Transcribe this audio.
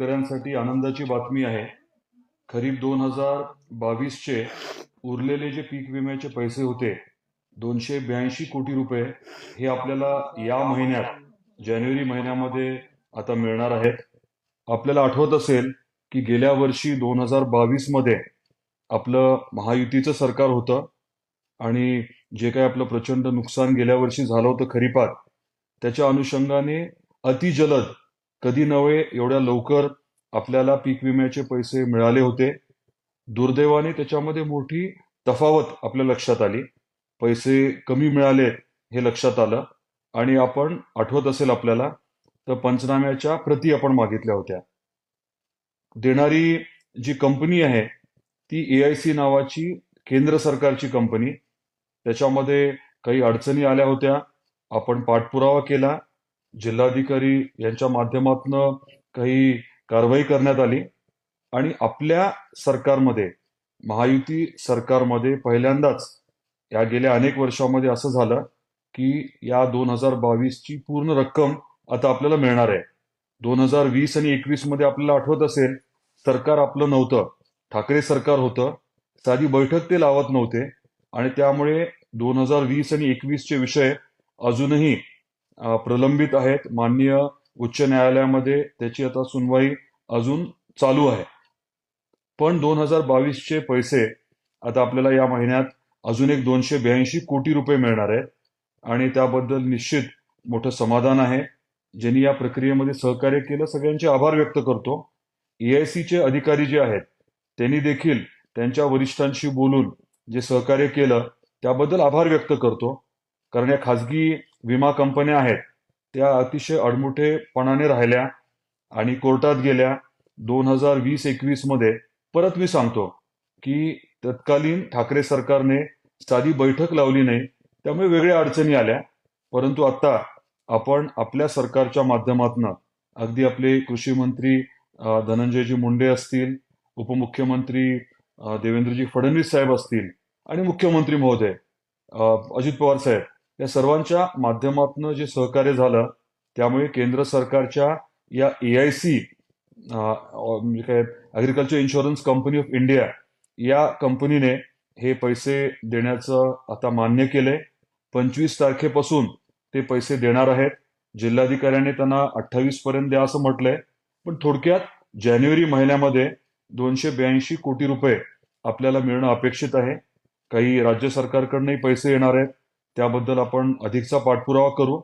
शेतकऱ्यांसाठी आनंदाची बातमी आहे. खरीप दोन हजार बावीसचे उरलेले जे पीक विम्याचे पैसे होते दोनशे ब्याऐंशी कोटी रुपये हे आपल्याला या महिन्यात जानेवारी महिन्यामध्ये आता मिळणार आहेत. आपल्याला आठवत असेल की गेल्या वर्षी दोन हजार बावीसमध्ये आपलं महायुतीचं सरकार होतं आणि जे काही आपलं प्रचंड नुकसान गेल्या वर्षी झालं होतं खरीपात त्याच्या अनुषंगाने अतिजलद कधी नव्हे एवढ्या लवकर आपल्याला पीक विम्याचे पैसे मिळाले होते. दुर्दैवाने त्याच्यामध्ये मोठी तफावत आपल्या लक्षात आली. पैसे कमी मिळाले हे लक्षात आलं. आणि आपण आठवत असेल आपल्याला तर पंचनाम्याच्या प्रती आपण मागितल्या होत्या. देणारी जी कंपनी आहे ती ए आय सी नावाची केंद्र सरकारची कंपनी. त्याच्यामध्ये काही अडचणी आल्या होत्या. आपण पाठपुरावा केला. जिल्हाधिकारी यांच्या माध्यमातून काही कारवाई करण्यात आली आणि आपल्या सरकारमध्ये महायुती सरकारमध्ये पहिल्यांदाच या गेल्या अनेक वर्षामध्ये असं झालं की या दोन हजार बावीसची पूर्ण रक्कम आता आपल्याला मिळणार आहे. दोन हजार वीस आणि एकवीसमध्ये आपल्याला आठवत असेल सरकार आपलं नव्हतं. ठाकरे सरकार होतं. साधी बैठक ते लावत नव्हते. आणि त्यामुळे दोन हजार वीस आणि एकवीसचे विषय अजूनही प्रलंबित आहेत. माननीय उच्च न्यायालयामध्ये त्याची आता सुनवाई अजून चालू आहे. पण दोन हजार बावीसचे पैसे आता आपल्याला या महिन्यात अजून एक दोनशे ब्याऐंशी कोटी रुपये मिळणार आहेत. आणि त्याबद्दल निश्चित मोठं समाधान आहे. ज्यांनी या प्रक्रियेमध्ये सहकार्य केलं सगळ्यांचे आभार व्यक्त करतो. एआयसीचे अधिकारी जे आहेत त्यांनी देखील त्यांच्या वरिष्ठांशी बोलून जे सहकार्य केलं त्याबद्दल आभार व्यक्त करतो. कारण या खाजगी विमा कंपन्या आहेत त्या अतिशय अडमुठेपणाने राहिल्या आणि कोर्टात गेल्या. दोन हजार वीस एकवीसमध्ये परत मी सांगतो की तत्कालीन ठाकरे सरकारने साधी बैठक लावली नाही त्यामुळे वेगळ्या अडचणी आल्या. परंतु आता आपण आपल्या सरकारच्या माध्यमातून अगदी आपले कृषी मंत्री धनंजयजी मुंडे असतील उपमुख्यमंत्री देवेंद्रजी फडणवीस साहेब असतील आणि मुख्यमंत्री महोदय अजित पवार साहेब या सर्वांच्या माध्यमातून जे सहकार्य झालं त्यामुळे केंद्र सरकारच्या या ए आय सी म्हणजे काय agriculture insurance company of India या कंपनीने हे पैसे देण्याचं आता मान्य केलंय. पंचवीस तारखेपासून ते पैसे देणार आहेत. जिल्हाधिकाऱ्याने त्यांना अठ्ठावीस पर्यंत द्या असं म्हटलंय. पण थोडक्यात जानेवारी महिन्यामध्ये दोनशे ब्याऐंशी कोटी रुपये आपल्याला मिळणं अपेक्षित आहे. काही राज्य सरकारकडनंही पैसे येणार आहेत. त्याबद्दल आपण अधिकचा पाठपुरावा करू.